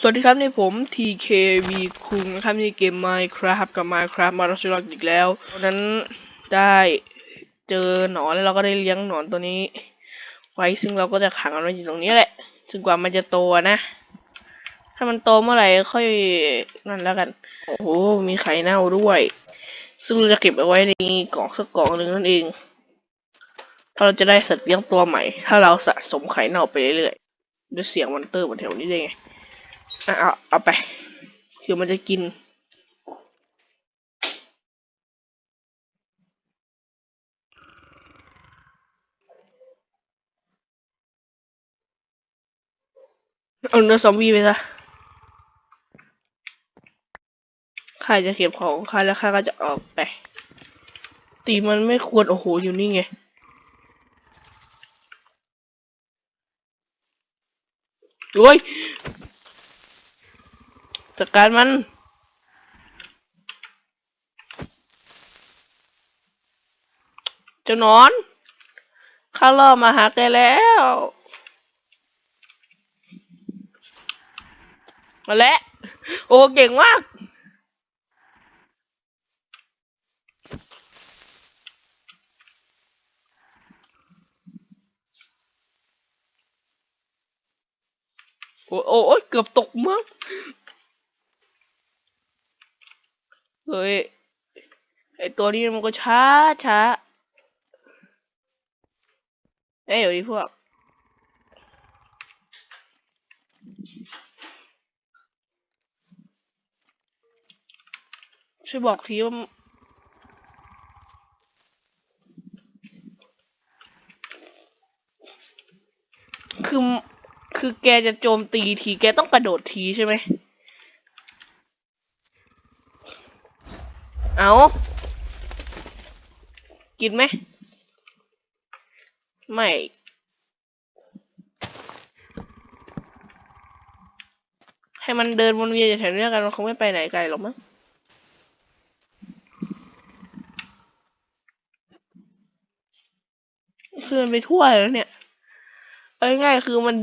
สวัสดีครับในผม TKV คุงนะครับในเกม Minecraft กับ Minecraft มาราชลักอีกแล้ววันนั้นได้เจอหนอนแล้วเราก็ได้เลี้ยงหนอนตัวนี้ ไว้ซึ่งเราก็จะขังมันไว้อยู่ตรงนี้แหละจนกว่ามันจะโตนะ ถ้ามันโตเมื่อไหร่ค่อยนั่นแล้วกัน โอ้โหมีไข่เน่าด้วย ซึ่งเราจะเก็บเอาไว้ในกล่องสักกล่องหนึ่งนั่นเองเพราะเราจะได้สัตว์เลี้ยงตัวใหม่ ถ้าเราสะสมไข่เน่าไปเรื่อยๆด้วยเสียงมอนเตอร์บนแถวนี้ได้ไง เอาเอาไปคือมันจะกิน เอาเนื้อซอมบี้ไปซะข้าจะเก็บของข้าแล้วข้าก็จะออกไป ตีมันไม่ควรโอ้โหอยู่นี่ไงโอ้ย จัดการมันเจ้านอนข้าล่อมาหาแกแล้ว มาแล้วโอ้เก่งมากโอ้โอ้เกือบตกมือง เฮ้ยไอตัวนี้มันก็ช้าช้าเอ้ยเดี๋ยวดิพวกช่วยบอกทีว่าคือ คือแกจะโจมตีที แกต้องกระโดดทีใช่ไหม เอากินไหม ไม่ ให้มันเดินวนเวียนอยู่แถวนี้กัน มันคงไม่ไปไหนไกลหรอกมั้งคือมันไปทั่วแล้วเนี่ย เอาง่ายๆคือมัน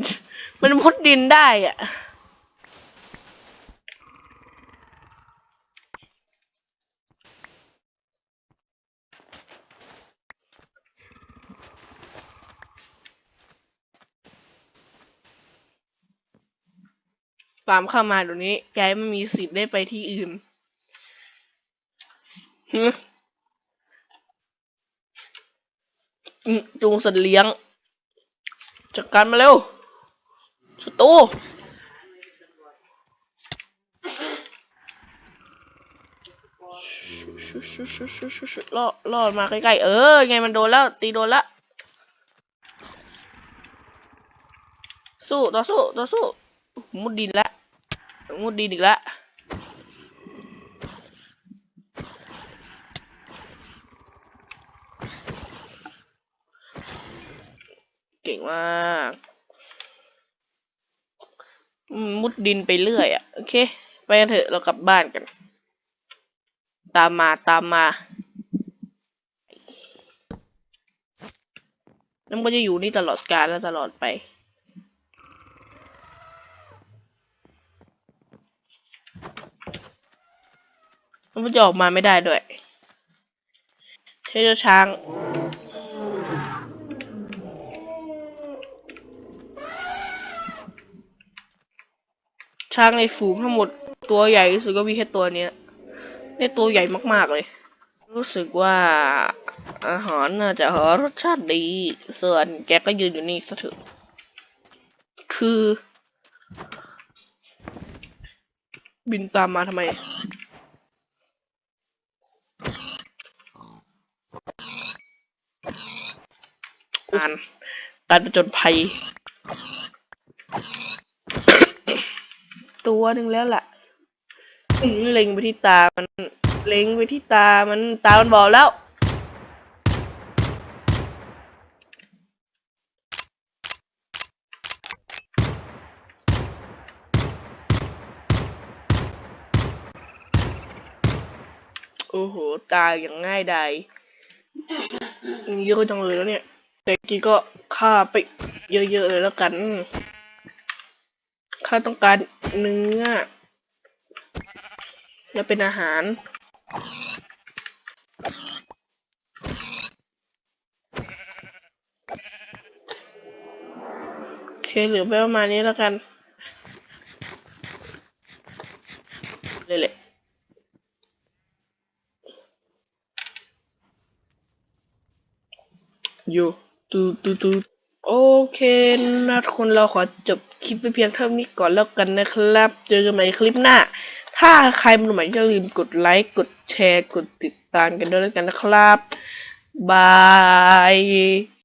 มันมุดดินได้อะ ตามเข้ามาเดี๋ยวนี้แกไม่มีสิทธิ์ได้ไปที่อื่นฮึจูงสัตว์เลี้ยง จัดการมาเร็วศัตรูชุชุชุชุชุชุล่อล่อมาใกล้ๆ เออ ไงมันโดนแล้ว ตีโดนละ สู้ ต่อสู้ ต่อสู้ มุดดินละ มุดดินอีกละเก่งมากมุดดินไปเรื่อยอะ โอเค ไปกันเถอะเรากลับบ้านกัน ตามมาตามมาแล้วมันก็จะอยู่นี่ตลอดกาลและตลอดไป แล้วมันจะออกมาไม่ได้ด้วยใช้เจ้าช้าง ช้างในฝูงทั้งหมดตัวใหญ่ที่สุดก็มีแค่ตัวเนี้ยนี่ตัวใหญ่มากๆเลย รู้สึกว่าอาหารน่าจะหารสชาติดี ส่วนแกก็ยืนอยู่นี่ซะเถอะคือ บินตามมาทำไม อ่านการประจนภัย ตัวหนึ่งแล้วล่ะเล็งไปที่ตามันเล็งไปที่ตามันตามันบอกแล้วโอ้โห ตายอย่างง่ายดายเยอะจังเลยแล้วเนี่ย แต่จริงๆก็ฆ่าไปเยอะๆเลยแล้วกันข้าต้องการเนื้อและเป็นอาหาร โอเคเหลือไปประมาณนี้แล้วกัน เลยแหละอยู่ ตูตูตูโอเคนะทุกคนเราขอจบคลิปไปเพียงเท่านี้ก่อนแล้วกันนะครับ เจอกันใหม่คลิปหน้า ถ้าใครมาใหม่อย่าลืมกดไลค์กดแชร์กดติดตามกันด้วยแล้วกันนะครับบาย